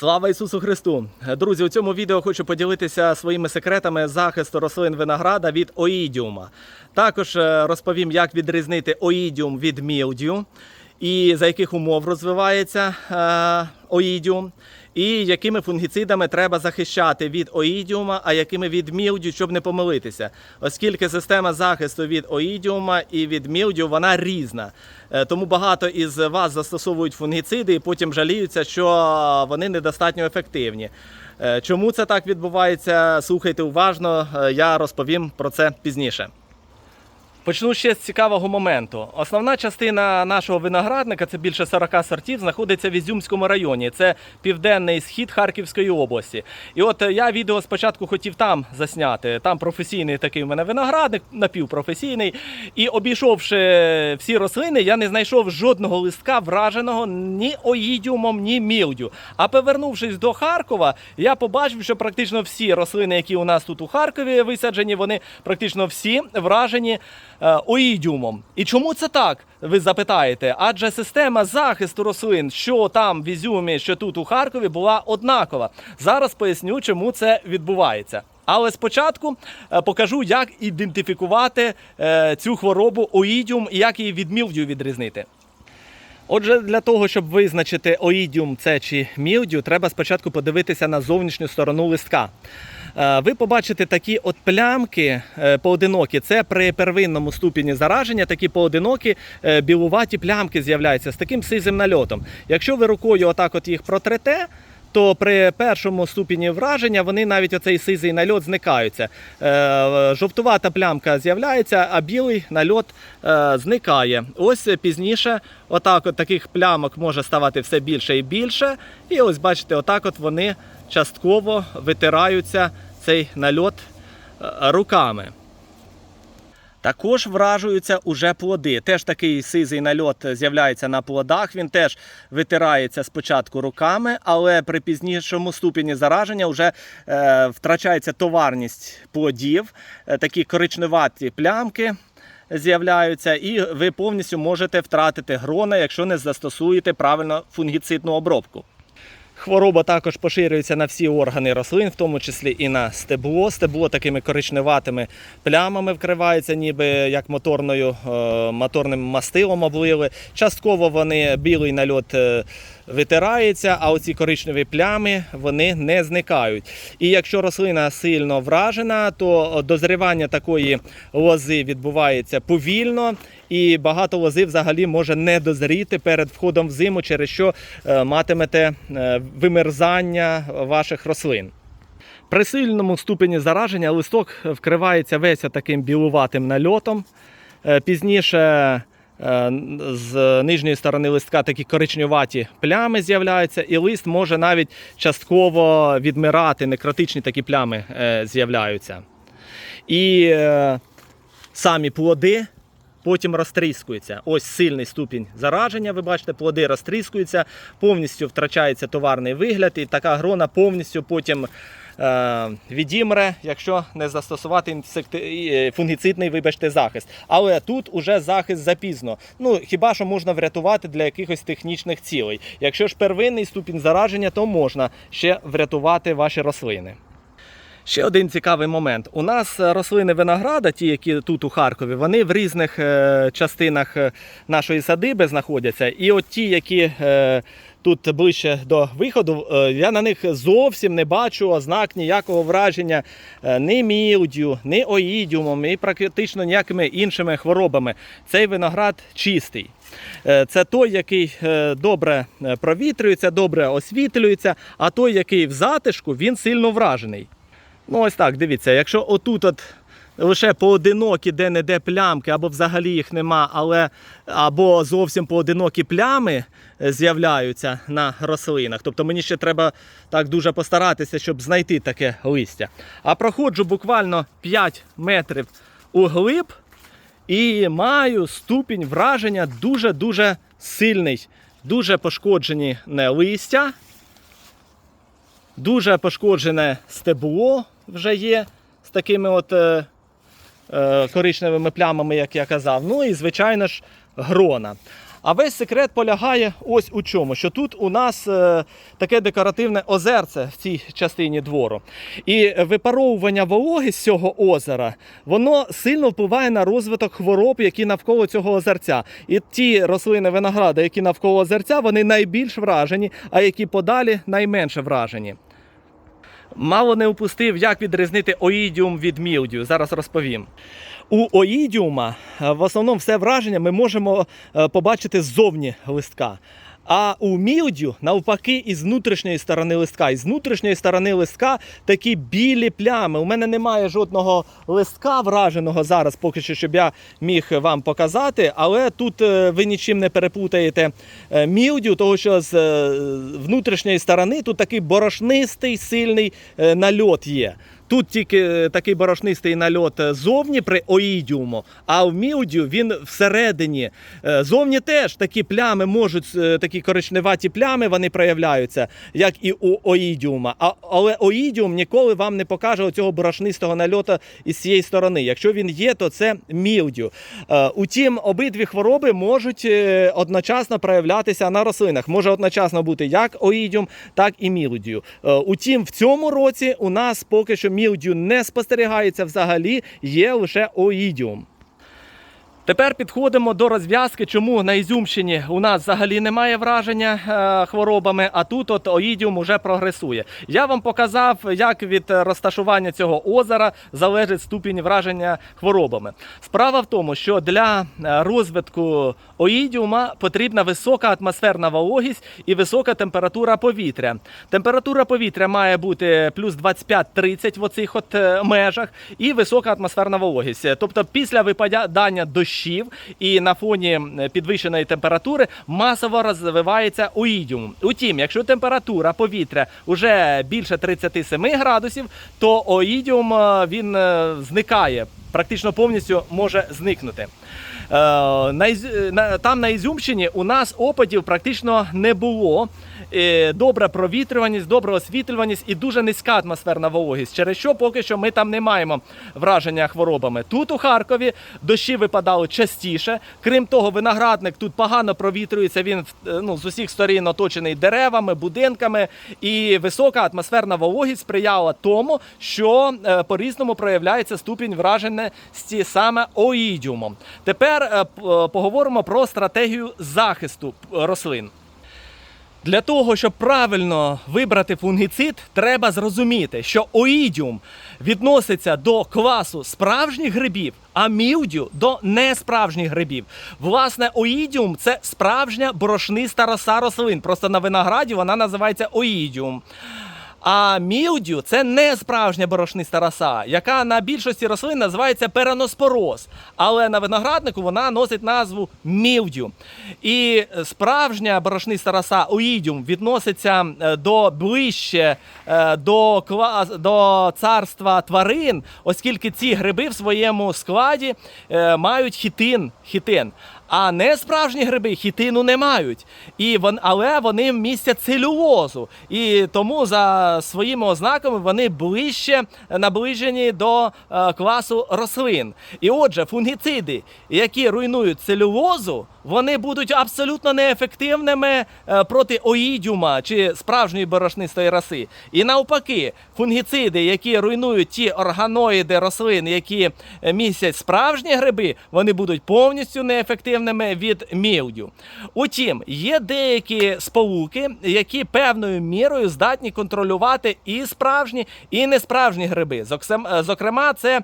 Слава Ісусу Христу! Друзі, у цьому відео хочу поділитися своїми секретами захисту рослин винограда від оїдіума. Також е, розповім, як відрізнити оїдіум від мілдію і за яких умов розвивається е, оїдіум, і якими фунгіцидами треба захищати від оїдіума, а якими від мілдю, щоб не помилитися. Оскільки система захисту від оїдіума і від мілдю вона різна. Е, Тому багато із вас застосовують фунгіциди і потім жаліються, що вони недостатньо ефективні. Е, Чому це так відбувається? Слухайте уважно, е, я розповім про це пізніше. Почну ще з цікавого моменту. Основна частина нашого виноградника, це більше 40 сортів, знаходиться в Ізюмському районі. Це південний схід Харківської області. І от е, я відео спочатку хотів там засняти. Там професійний такий в мене виноградник, напівпрофесійний. І обійшовши всі рослини, я не знайшов жодного листка враженого ні оїдіумом, ні мілдю. А повернувшись до Харкова, я побачив, що практично всі рослини, які у нас тут у Харкові висаджені, вони практично всі вражені оїдіумом. І чому це так? Ви запитаєте? Адже система захисту рослин, що там в Ізюмі, що тут у Харкові, була однакова. Зараз поясню, чому це відбувається. Але спочатку е, покажу, як ідентифікувати е, цю хворобу оїдіум і як її від мілдю відрізнити. Отже, для того, щоб визначити оїдіум це чи мілдю, треба спочатку подивитися на зовнішню сторону листка. Е, Ви побачите такі от плямки е, поодинокі. Це при первинному ступені зараження, такі поодинокі е, білуваті плямки з'являються з таким сизим нальотом. Якщо ви рукою отак от їх протрете, то при першому ступені враження вони навіть оцей сизий нальот зникаються. Жовтувата плямка з'являється, а білий нальот зникає. Ось пізніше, отак от таких плямок може ставати все більше і більше. І ось бачите, отак от вони частково витираються цей нальот е, руками. Також вражуються уже плоди. Теж такий сизий нальот з'являється на плодах. Він теж витирається спочатку руками, але при пізнішому ступені зараження вже е, втрачається товарність плодів, е, такі коричневаті плямки. З'являються, і ви повністю можете втратити грона, якщо не застосуєте правильно фунгіцидну обробку. Хвороба також поширюється на всі органи рослин, в тому числі і на стебло. Стебло такими коричневатими плямами вкривається, ніби як моторною, е, моторним мастилом облили. Частково вони білий нальот е, витирається, а оці коричневі плями вони не зникають. І якщо рослина сильно вражена, то дозрівання такої лози відбувається повільно, і багато лози взагалі може не дозріти перед входом в зиму, через що е, матимете е, вимерзання ваших рослин. При сильному ступені зараження листок вкривається весь таким білуватим нальотом. Е, Пізніше з нижньої сторони листка такі коричневаті плями з'являються, і лист може навіть частково відмирати, некротичні такі плями е, з'являються. І е, самі плоди потім розтріскуються. Ось сильний ступінь зараження. Ви бачите, плоди розтріскуються, повністю втрачається товарний вигляд, і така грона повністю потім е, відімре, якщо не застосувати інсекти... е, фунгіцидний, вибачте, захист. Але тут уже захист запізно. Ну хіба що можна врятувати для якихось технічних цілей. Якщо ж первинний ступінь зараження, то можна ще врятувати ваші рослини. Ще один цікавий момент. У нас е, рослини винограда, ті, які тут у Харкові, вони в різних е, частинах е, нашої садиби знаходяться. І от ті, які е, тут ближче до виходу, е, я на них зовсім не бачу ознак ніякого враження е, ні мілдю, ні оїдіумом, і практично ніякими іншими хворобами. Цей виноград чистий. Е, Це той, який добре провітрюється, добре освітлюється, а той, який в затишку, він сильно вражений. Ну, ось так, дивіться, якщо отут от лише поодинокі де-не-де плямки, або взагалі їх нема, але або зовсім поодинокі плями е, з'являються на рослинах. Тобто мені ще треба так дуже постаратися, щоб знайти таке листя. А проходжу буквально 5 метрів углиб і маю ступінь враження дуже-дуже сильний. Дуже пошкоджені не листя. Дуже пошкоджене стебло вже є з такими от е, коричневими плямами, як я казав. Ну і, звичайно ж, грона. А весь секрет полягає ось у чому, що тут у нас е, таке декоративне озерце в цій частині двору. І випаровування вологи з цього озера, воно сильно впливає на розвиток хвороб, які навколо цього озерця. І ті рослини винограду, які навколо озерця, вони найбільш вражені, а які подалі найменше вражені. Мало не упустив, як відрізнити оїдіум від мілдію. Зараз розповім. У оїдіума е, в основному все враження ми можемо е, побачити ззовні листка. А у мілдю, навпаки, із внутрішньої сторони листка. Із внутрішньої сторони листка такі білі плями. У мене немає жодного листка враженого зараз, поки що, щоб я міг вам показати. Але тут е, ви нічим не переплутаєте е, мілдю, тому що з е, внутрішньої сторони тут такий борошнистий сильний нальот є. Тут тільки е, такий борошнистий нальот е, зовні при оїдіуму, а в мілдю він всередині. Е, Зовні теж такі плями можуть, такі коричневаті плями вони проявляються, як і у оїдіума. А, але оїдіум ніколи вам не покаже оцього борошнистого нальота із цієї сторони. Якщо він є, то це мілдю. Утім, обидві хвороби можуть одночасно проявлятися на рослинах. Може одночасно бути як оїдіум, так і мілдію. Утім, в цьому році у нас поки що мілдю не спостерігається взагалі, є лише оїдіум. Тепер підходимо до розв'язки, чому на Ізюмщині у нас взагалі немає враження е, хворобами, а тут от оїдіум уже прогресує. Я вам показав, як від розташування цього озера залежить ступінь враження хворобами. Справа в тому, що для е, розвитку оїдіума потрібна висока атмосферна вологість і висока температура повітря. Температура повітря має бути плюс 25-30 в оцих от е, межах, і висока атмосферна вологість. Тобто після випадання дощів і на фоні підвищеної температури масово розвивається оїдіум. Утім, якщо температура повітря вже більше 37 градусів, то оїдіум е, він е, зникає. Практично повністю може зникнути. Е, на, там на Ізюмщині у нас опадів практично не було. Е, Добра провітрюваність, добра освітлюваність і дуже низька атмосферна вологість, через що поки що ми там не маємо враження хворобами. Тут у Харкові дощі випадали частіше. Крім того, виноградник тут погано провітрюється. Він е, ну, з усіх сторін оточений деревами, будинками, і висока атмосферна вологість сприяла тому, що е, по-різному проявляється ступінь враженості саме оїдіумом. Тепер е, п- е, поговоримо про стратегію захисту е, рослин. Для того, щоб правильно вибрати фунгіцид, треба зрозуміти, що оїдіум відноситься до класу справжніх грибів, а мілдю до несправжніх грибів. Власне, оїдіум це справжня борошниста роса рослин. Просто на винограді вона називається оїдіум. А мілдю це не справжня борошниста роса, яка на більшості рослин називається переноспороз. Але на винограднику вона носить назву мілдю. І справжня борошниста роса оїдіум відноситься е, до ближче е, до, до царства тварин, оскільки ці гриби в своєму складі е, мають хітин. хітин. А не справжні гриби хітину не мають. І вон, але вони містять целюлозу. І тому за своїми ознаками вони ближче наближені до е, класу рослин. І отже, фунгіциди, які руйнують целюлозу, вони будуть абсолютно неефективними е, проти оїдіума чи справжньої борошнистої роси. І навпаки, фунгіциди, які руйнують ті органоїди рослин, які е, містять справжні гриби, вони будуть повністю неефективними від мілдю. Утім, є деякі сполуки, які певною мірою здатні контролювати і справжні, і несправжні гриби. Е, Зокрема, це е,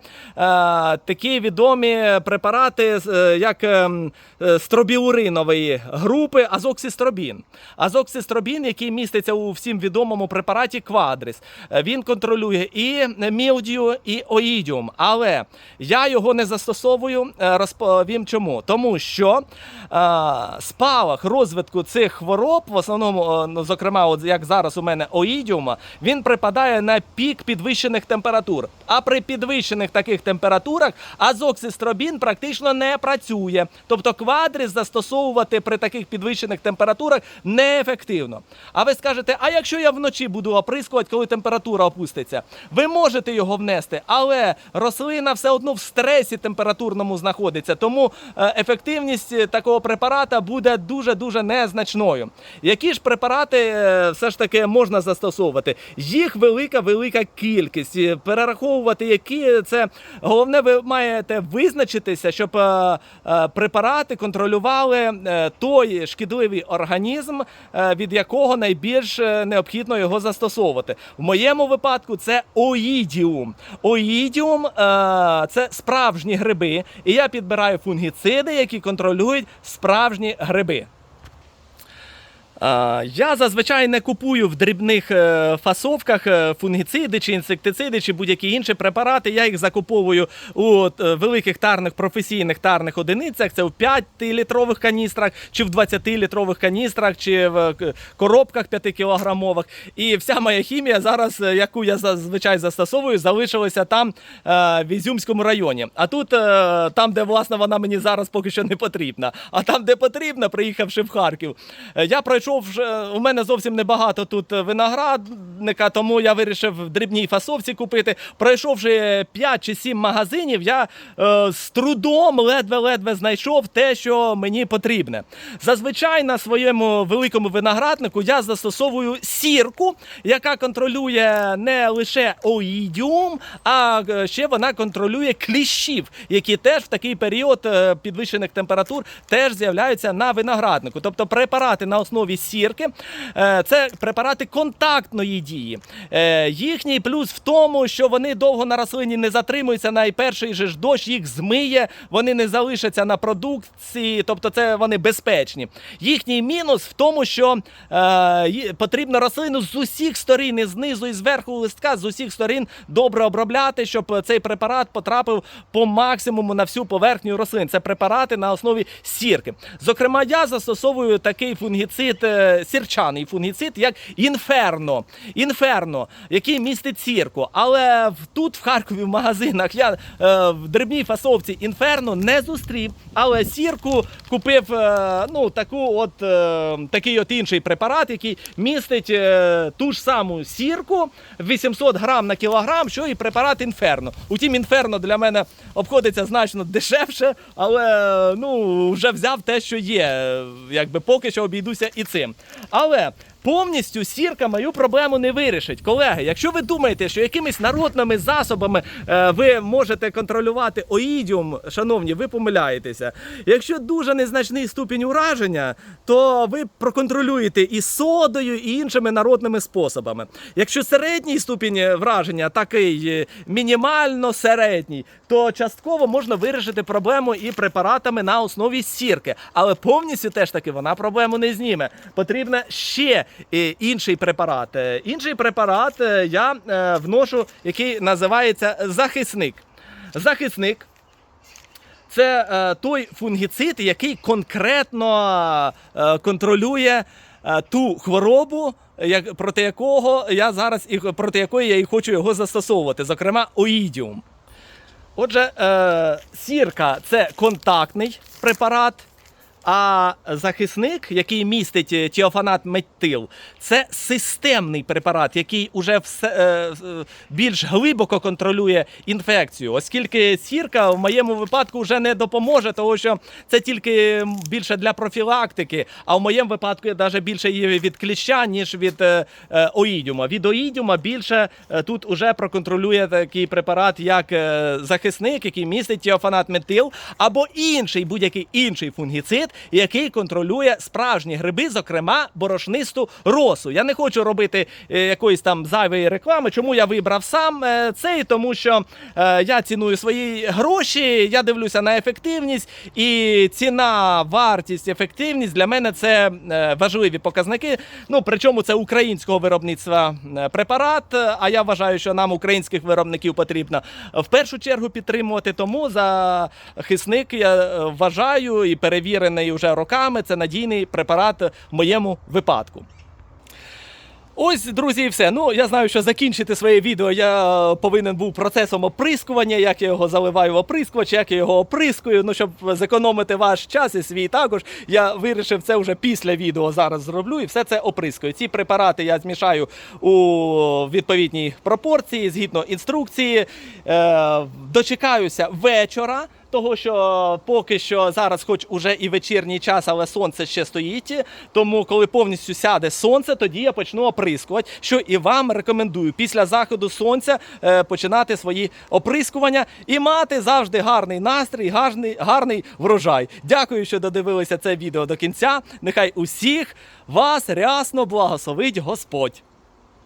такі відомі препарати, е, як ем, е, стробіуринової групи азоксистробін. Азоксистробін, який міститься у всім відомому препараті Квадрис, е, він контролює і мілдію, і оїдіум. Але я його не застосовую. е, Розповім чому. Тому що е, спалах розвитку цих хвороб, в основному, е, ну, зокрема, от як зараз у мене оїдіума, він припадає на пік підвищених температур. А при підвищених таких температурах азоксистробін практично не працює. Тобто квадріс застосовувати при таких підвищених температурах неефективно. А ви скажете, а якщо я вночі буду оприскувати, коли температура опуститься? Ви можете його внести, але рослина все одно в стресі температурному знаходиться. Тому е, ефективність е, такого препарата буде дуже-дуже незначною. Які ж препарати е, все ж таки можна застосовувати? Їх велика велика кількість. І Перераховувати які це головне, ви маєте визначитися, щоб е, е, препарати контролювали е, той шкідливий організм, від якого найбільш необхідно його застосовувати. В моєму випадку це оїдіум. Оїдіум це справжні гриби, і я підбираю фунгіциди, які контролюють справжні гриби. Я зазвичай не купую в дрібних е, фасовках е, фунгіциди чи інсектициди чи будь-які інші препарати. Я їх закуповую у е, великих тарних професійних тарних одиницях. Це в 5-літрових каністрах, чи в 20-літрових каністрах, чи в коробках 5-кілограмових. І вся моя хімія зараз, яку я зазвичай застосовую, залишилася там в Ізюмському районі. А тут, там, де власне вона мені зараз поки що не потрібна. А там, де потрібна, приїхавши в Харків, я пройшов вже у мене зовсім небагато тут виноградника, тому я вирішив в дрібній фасовці купити. Пройшовши 5 чи 7 магазинів, я е, з трудом ледве-ледве знайшов те, що мені потрібне. Зазвичай на своєму великому винограднику я застосовую сірку, яка контролює не лише оїдіум, а е, ще вона контролює кліщів, які теж в такий період е, підвищених температур теж з'являються на винограднику. Тобто препарати на основі сірки е, це препарати контактної дії. Е, Їхній плюс в тому, що вони довго на рослині не затримуються, найперший же ж дощ їх змиє, вони не залишаться на продукції, тобто це вони безпечні. Їхній мінус в тому, що е, потрібно рослину з усіх сторін, і знизу і зверху листка, з усіх сторін добре обробляти, щоб цей препарат потрапив по максимуму на всю поверхню рослин. Це препарати на основі сірки. Зокрема, я застосовую такий фунгіцид, сірчаний фунгіцид, як інферно. Інферно, який містить сірку. Але тут, в Харкові, в магазинах, я е, в дрібній фасовці інферно не зустрів. Але сірку купив е, ну, таку от, е, такий от інший препарат, який містить е, ту ж саму сірку 800 грам на кілограм, що і препарат інферно. Утім, інферно для мене обходиться значно дешевше, але е, ну, вже взяв те, що є. Е, Якби поки що обійдуся і цим. Але повністю сірка мою проблему не вирішить. Колеги, якщо ви думаєте, що якимись народними засобами е, ви можете контролювати оїдіум, шановні, ви помиляєтеся. Якщо дуже незначний ступінь ураження, то ви проконтролюєте і содою, і іншими народними способами. Якщо середній ступінь враження такий е, мінімально середній, то частково можна вирішити проблему і препаратами на основі сірки. Але повністю теж таки вона проблему не зніме. Потрібно ще інший препарат. Е, Інший препарат е, я е, вношу, який називається захисник. Захисник. Це той фунгіцид, який конкретно контролює ту хворобу, проти якого я зараз проти якої я і хочу його застосовувати, зокрема оїдіум. Отже, сірка це контактний препарат. А захисник, який містить е, тіофанат метил, це системний препарат, який уже все, е, е, більш глибоко контролює інфекцію, оскільки сірка в моєму випадку вже не допоможе, тому що це тільки більше для профілактики. А в моєму випадку навіть більше є від кліща, ніж від оїдіума. Від оїдіума більше тут уже проконтролює такий препарат, як захисник, який містить тіофанат метил, або інший будь-який інший фунгіцид, який контролює справжні гриби, зокрема борошнисту росу. Я не хочу робити е, якоїсь там зайвої реклами. Чому я вибрав сам е, цей? Тому що е, я ціную свої гроші, я дивлюся на ефективність, і ціна, вартість, ефективність для мене це важливі показники. Ну причому це українського виробництва препарат. А я вважаю, що нам українських виробників потрібно в першу чергу підтримувати. Тому захисник я вважаю і перевірений вже роками. Це надійний препарат в моєму випадку. Ось, друзі, і все. Ну, я знаю, що закінчити своє відео я е, повинен був процесом оприскування, як я його заливаю в оприскувач, як я його оприскую. Ну, щоб зекономити ваш час і свій також. Я вирішив це вже після відео зараз зроблю і все це оприскую. Ці препарати я змішаю у відповідній пропорції згідно інструкції. Е, дочекаюся вечора. Того, що поки що зараз, хоч уже і вечірній час, але сонце ще стоїть. Тому, коли повністю сяде сонце, тоді я почну оприскувати. Що і вам рекомендую після заходу сонця е, починати свої оприскування і мати завжди гарний настрій, гарний, гарний врожай. Дякую, що додивилися це відео до кінця. Нехай усіх вас рясно благословить Господь.